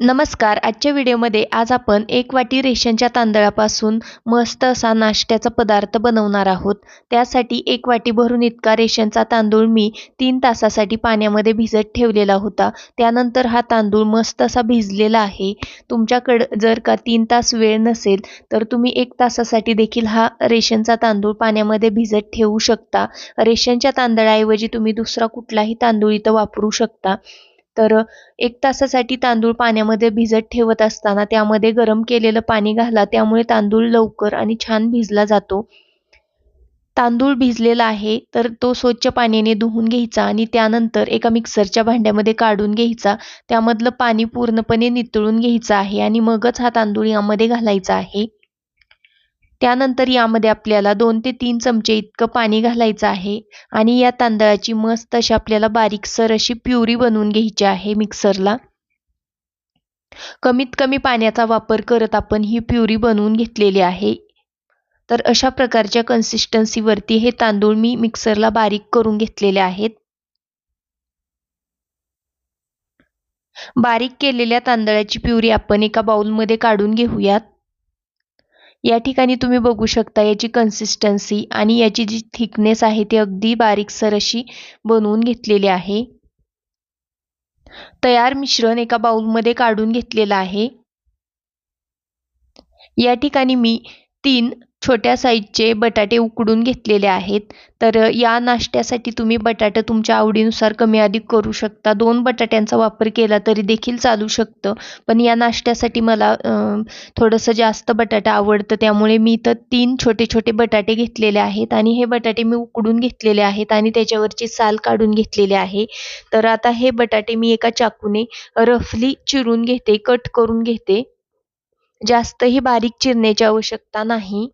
नमस्कार. आजच्या व्हिडिओमध्ये आज आपण एक वाटी रेशनच्या तांदळापासून मस्त असा नाश्त्याचा पदार्थ बनवणार आहोत. त्यासाठी एक वाटी भरून इतका रेशनचा तांदूळ मी तीन तासासाठी पाण्यामध्ये भिजत ठेवलेला होता. त्यानंतर हा तांदूळ मस्त असा भिजलेला आहे. तुमच्याकडं जर का तीन तास वेळ नसेल तर तुम्ही एक तासासाठी देखील हा रेशनचा तांदूळ पाण्यामध्ये भिजत ठेवू शकता. रेशनच्या तांदळाऐवजी तुम्ही दुसरा कुठलाही तांदूळ इथं वापरू शकता. तर एक तासासाठी तांदूळ पाण्यामध्ये भिजत ठेवत असताना त्यामध्ये गरम केलेलं पाणी घाला त्यामुळे तांदूळ लवकर आणि छान भिजला जातो. तांदूळ भिजलेला आहे तर तो स्वच्छ पाण्याने धुवून घ्यायचा आणि त्यानंतर एका मिक्सरच्या भांड्यामध्ये काढून घ्यायचा. त्यामधलं पाणी पूर्णपणे नितळून घ्यायचं आहे आणि मगच हा तांदूळ यामध्ये घालायचा आहे. त्यानंतर यामध्ये आपल्याला दोन ते तीन चमचे इतकं पाणी घालायचं आहे आणि या तांदळाची मस्त अशी आपल्याला बारीकसर अशी प्युरी बनवून घ्यायची आहे मिक्सरला. कमीत कमी पाण्याचा वापर करत आपण ही प्युरी बनवून घेतलेली आहे. तर अशा प्रकारच्या कन्सिस्टन्सीवरती हे तांदूळ मी मिक्सरला बारीक करून घेतलेले आहेत. बारीक केलेल्या तांदळाची प्युरी आपण एका बाउलमध्ये काढून घेऊयात. या ठिकाणी तुम्ही बघू शकता याची कन्सिस्टन्सी आणि याची जी थिकनेस आहे ती अगदी बारीकसर अशी बनवून घेतलेली आहे. तयार मिश्रण एका बाउलमध्ये काढून घेतलेलं आहे. या ठिकाणी मी तीन छोट्या साईजचे बटाटे उकडून घेतलेले आहेत. तर या नाश्त्यासाठी तुम्ही बटाटे तुमच्या आवडीनुसार कमी अधिक करू शकता. दोन बटाट्यांचा वापर केला तरी देखील चालू शकतं. पण या नाश्त्यासाठी मला थोडंसं जास्त बटाटा आवडतं. त्यामुळे मी इथं तीन छोटे छोटे बटाटे घेतलेले आहेत आणि हे बटाटे मी उकडून घेतलेले आहेत आणि त्याच्यावरची साल काढून घेतलेले आहे. तर आता हे बटाटे मी एका चाकूने रफली चिरून घेते कट करून घेते. जास्तही बारीक चिरण्याची आवश्यकता नाही.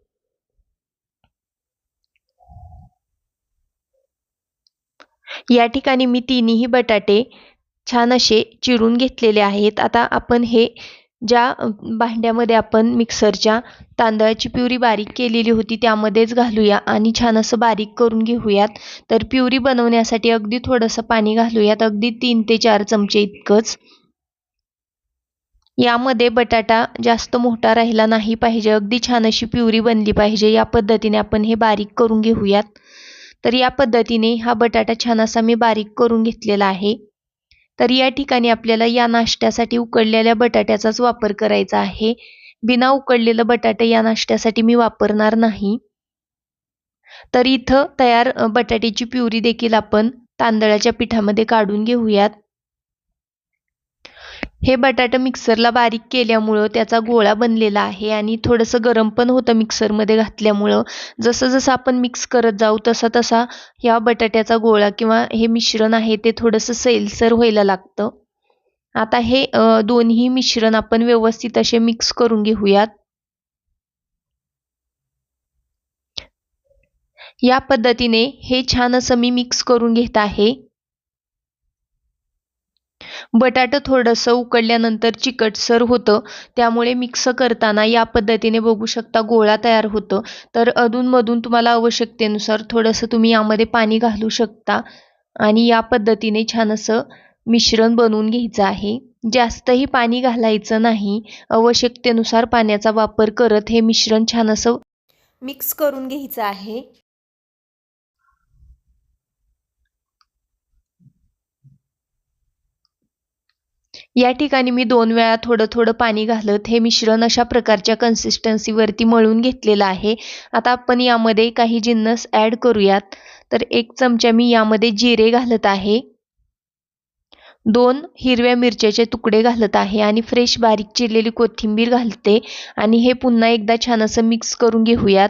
या ठिकाणी मी तिन्ही बटाटे छान असे चिरून घेतलेले आहेत. आता आपण हे ज्या भांड्यामध्ये आपण मिक्सरच्या तांदळाची प्युरी बारीक केलेली होती त्यामध्येच घालूया आणि छान असं बारीक करून घेऊयात. तर प्युरी बनवण्यासाठी अगदी थोडंसं पाणी घालूयात. अगदी तीन ते चार चमचे इतकंच. यामध्ये बटाटा जास्त मोठा राहिला नाही पाहिजे. अगदी छान अशी प्युरी बनली पाहिजे. या पद्धतीने आपण हे बारीक करून घेऊयात. तर या पद्धतीने हा बटाटा छान असा मी बारीक करून घेतलेला आहे. तर या ठिकाणी आपल्याला या नाश्त्यासाठी उकडलेल्या बटाट्याचाच वापर करायचा आहे. बिना उकडलेलं बटाटे या नाश्त्यासाठी मी वापरणार नाही. तर इथं तयार बटाट्याची प्युरी देखील आपण तांदळाच्या पिठामध्ये काढून घेऊयात. हे बटाटं मिक्सरला बारीक केल्यामुळं त्याचा गोळा बनलेला आहे आणि थोडंसं गरम पण होतं मिक्सरमध्ये घातल्यामुळं. जसं जसं आपण मिक्स करत जाऊ तसा तसा ह्या बटाट्याचा गोळा किंवा हे मिश्रण आहे ते थोडंसं सैलसर व्हायला लागतं. आता हे दोन्ही मिश्रण आपण व्यवस्थित असे मिक्स करून घेऊयात. या पद्धतीने हे छान असं मी मिक्स करून घेत आहे. बटाटं थोडंसं उकडल्यानंतर चिकटसर होतं. त्यामुळे मिक्स करताना या पद्धतीने बघू शकता गोळा तयार होतं. तर अधूनमधून तुम्हाला आवश्यकतेनुसार थोडंसं तुम्ही यामध्ये पाणी घालू शकता. आणि या पद्धतीने छान असं मिश्रण बनवून घ्यायचं आहे. जास्तही पाणी घालायचं नाही. आवश्यकतेनुसार पाण्याचा वापर करत हे मिश्रण छान असं मिक्स करून घ्यायचं आहे. या ठिकाणी मी दोन वेळा थोडं थोडं पाणी घालत हे मिश्रण अशा प्रकारच्या कन्सिस्टन्सीवरती मळून घेतलेलं आहे. आता आपण यामध्ये काही जिन्नस ॲड करूयात. तर एक चमचा मी यामध्ये जिरे घालत आहे. दोन हिरव्या मिरच्याचे तुकडे घालत आहे आणि फ्रेश बारीक चिरलेली कोथिंबीर घालते. आणि हे पुन्हा एकदा छान असं मिक्स करून घेऊयात.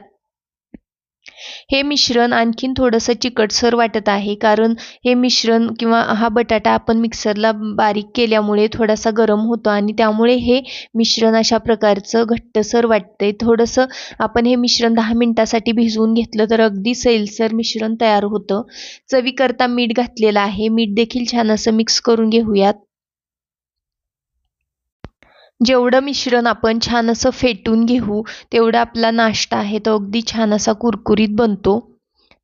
हे मिश्रण आणखीन थोडंसं चिकटसर वाटत आहे कारण हे मिश्रण किंवा हा बटाटा आपण मिक्सरला बारीक केल्यामुळे थोडासा गरम होतो आणि त्यामुळे हे मिश्रण अशा प्रकारचं घट्टसर वाटतंय. थोडंसं आपण हे मिश्रण दहा मिनिटासाठी भिजवून घेतलं तर अगदी सैलसर मिश्रण तयार होतं. चवीकरता मीठ घातलेलं आहे. मीठ देखील छान असं मिक्स करून घेऊयात. जेवढं मिश्रण आपण छान असं फेटून घेऊ तेवढा आपला नाश्ता आहे तो अगदी छान असा कुरकुरीत बनतो.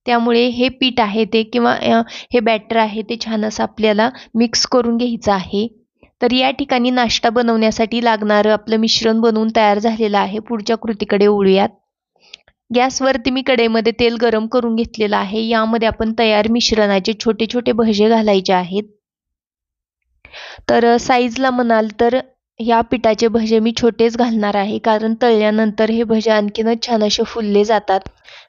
त्यामुळे हे पीठ आहे ते किंवा हे बॅटर आहे ते छान असं आपल्याला मिक्स करून घ्यायचं आहे. तर या ठिकाणी नाश्ता बनवण्यासाठी लागणारं आपलं मिश्रण बनवून तयार झालेलं आहे. पुढच्या कृतीकडे ओळूयात गॅसवरती मी कढईमध्ये तेल गरम करून घेतलेलं आहे. यामध्ये आपण तयार मिश्रणाचे छोटे छोटे भजे घालायचे आहेत. तर साईजला म्हणाल तर ह्या पिठाचे भजे मी छोटेच घालणार आहे कारण तळल्यानंतर हे भजे आणखीनच छान असे फुलले जातात.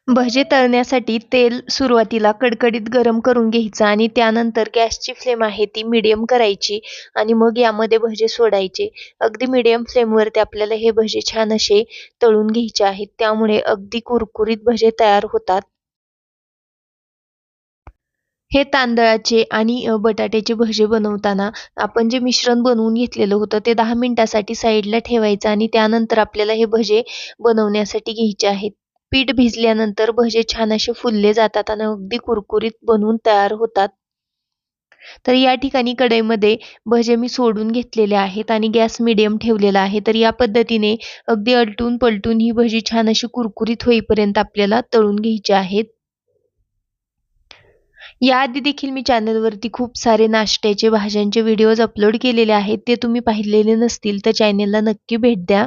भजे तळण्यासाठी तेल सुरुवातीला कडकडीत गरम करून घ्यायचं आणि त्यानंतर गॅसची फ्लेम आहे ती मिडियम करायची आणि मग यामध्ये भजे सोडायचे. अगदी मिडियम फ्लेमवरती आपल्याला हे भजे छान असे तळून घ्यायचे आहेत. त्यामुळे अगदी कुरकुरीत भजे तयार होतात. हे तांदळाचे आणि बटाट्याचे भजे बनवताना आपण जे मिश्रण बनवून घेतलेलं होतं ते दहा मिनिटासाठी साईडला ठेवायचं आणि त्यानंतर आपल्याला हे भजे बनवण्यासाठी घ्यायचे आहेत. पीठ भिजल्यानंतर भजे छान असे फुलले जातात आणि अगदी कुरकुरीत बनवून तयार होतात. तर या ठिकाणी कढईमध्ये भजे मी सोडून घेतलेले आहेत आणि गॅस मिडियम ठेवलेला आहे. तर या पद्धतीने अगदी अलटून पलटून ही भजी छान अशी कुरकुरीत होईपर्यंत आपल्याला तळून घ्यायची आहेत. याआधी देखील मी चॅनलवरती खूप सारे नाश्त्याचे भाज्यांचे व्हिडिओज अपलोड केलेले आहेत ते तुम्ही पाहिलेले नसतील तर चॅनेलला नक्की भेट द्या.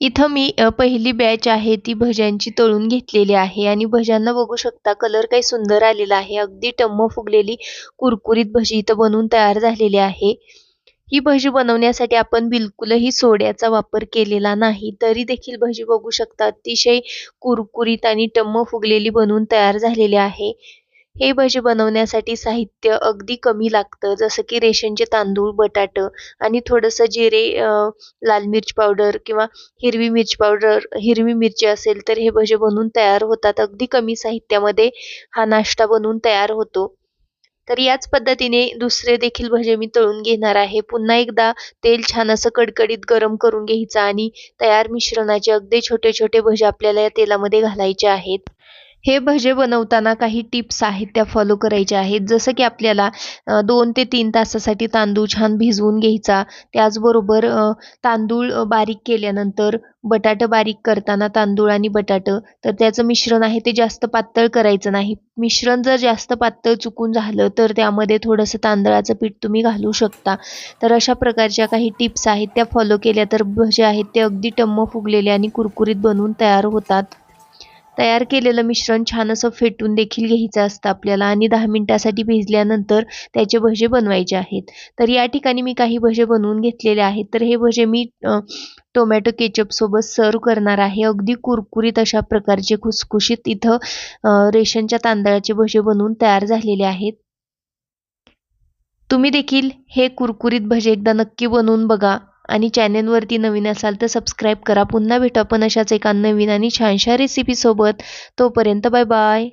इथं मी पहिली बॅच आहे ती भज्यांची तळून घेतलेली आहे आणि भज्यांना बघू शकता कलर काही सुंदर आलेला आहे. अगदी टम्म फुगलेली कुरकुरीत भजी इथं बनवून तयार झालेली आहे. ही भजी बनवण्यासाठी आपण बिलकुलही सोड्याचा वापर केलेला नाही. तरी देखील भजी बघू शकता. अतिशय कुरकुरीत आणि टम्म फुगलेली बनवून तयार झालेली आहे. हे भजी बनवण्यासाठी साहित्य अगदी कमी लागतं. जसं की रेशनचे तांदूळ बटाट आणि थोडंसं जिरे लाल मिरच पावडर किंवा हिरवी मिरची पावडर हिरवी मिरची असेल तर हे भजे बनवून तयार होतात. अगदी कमी साहित्यामध्ये हा नाश्ता बनवून तयार होतो. तर याच पद्धतीने दुसरे देखील भजे मी तळून घेणार आहे. पुन्हा एकदा तेल छान असं कडकडीत गरम करून घ्यायचं आणि तयार मिश्रणाचे अगदी छोटे छोटे भजे आपल्याला या तेलामध्ये घालायचे आहेत. हे भजे बनवताना काही टिप्स आहेत त्या फॉलो करायच्या आहेत. जसं की आपल्याला दोन ते तीन तासासाठी तांदूळ छान भिजवून घ्यायचा. त्याचबरोबर तांदूळ बारीक केल्यानंतर बटाटं बारीक करताना तांदूळ आणि बटाटं. तर त्याचं मिश्रण आहे ते जास्त पातळ करायचं नाही. मिश्रण जर जास्त पातळ चुकून झालं तर त्यामध्ये थोडंसं तांदळाचं पीठ तुम्ही घालू शकता. तर अशा प्रकारच्या काही टिप्स आहेत त्या फॉलो केल्या तर भजे आहेत ते अगदी टम्म फुगलेले आणि कुरकुरीत बनवून तयार होतात. तयार केलेलं मिश्रण छान असं फेटून देखील घ्यायचं असतं आपल्याला आणि दहा मिनिटासाठी भिजल्यानंतर त्याचे भजे बनवायचे आहेत. तर या ठिकाणी मी काही भजे बनवून घेतलेले आहेत. तर हे भजे मी टोमॅटो केचपसोबत सर्व करणार आहे. अगदी कुरकुरीत अशा प्रकारचे खुसखुशीत इथं रेशनच्या तांदळाचे भजे बनवून तयार झालेले आहेत. तुम्ही देखील हे कुरकुरीत भजे एकदा नक्की बनवून बघा. आणि चॅनेलवरती नवीन असाल तर सबस्क्राईब करा. पुन्हा भेटू आपण अशाच एका नवीन आणि छानशा रेसिपीसोबत तोपर्यंत बाय बाय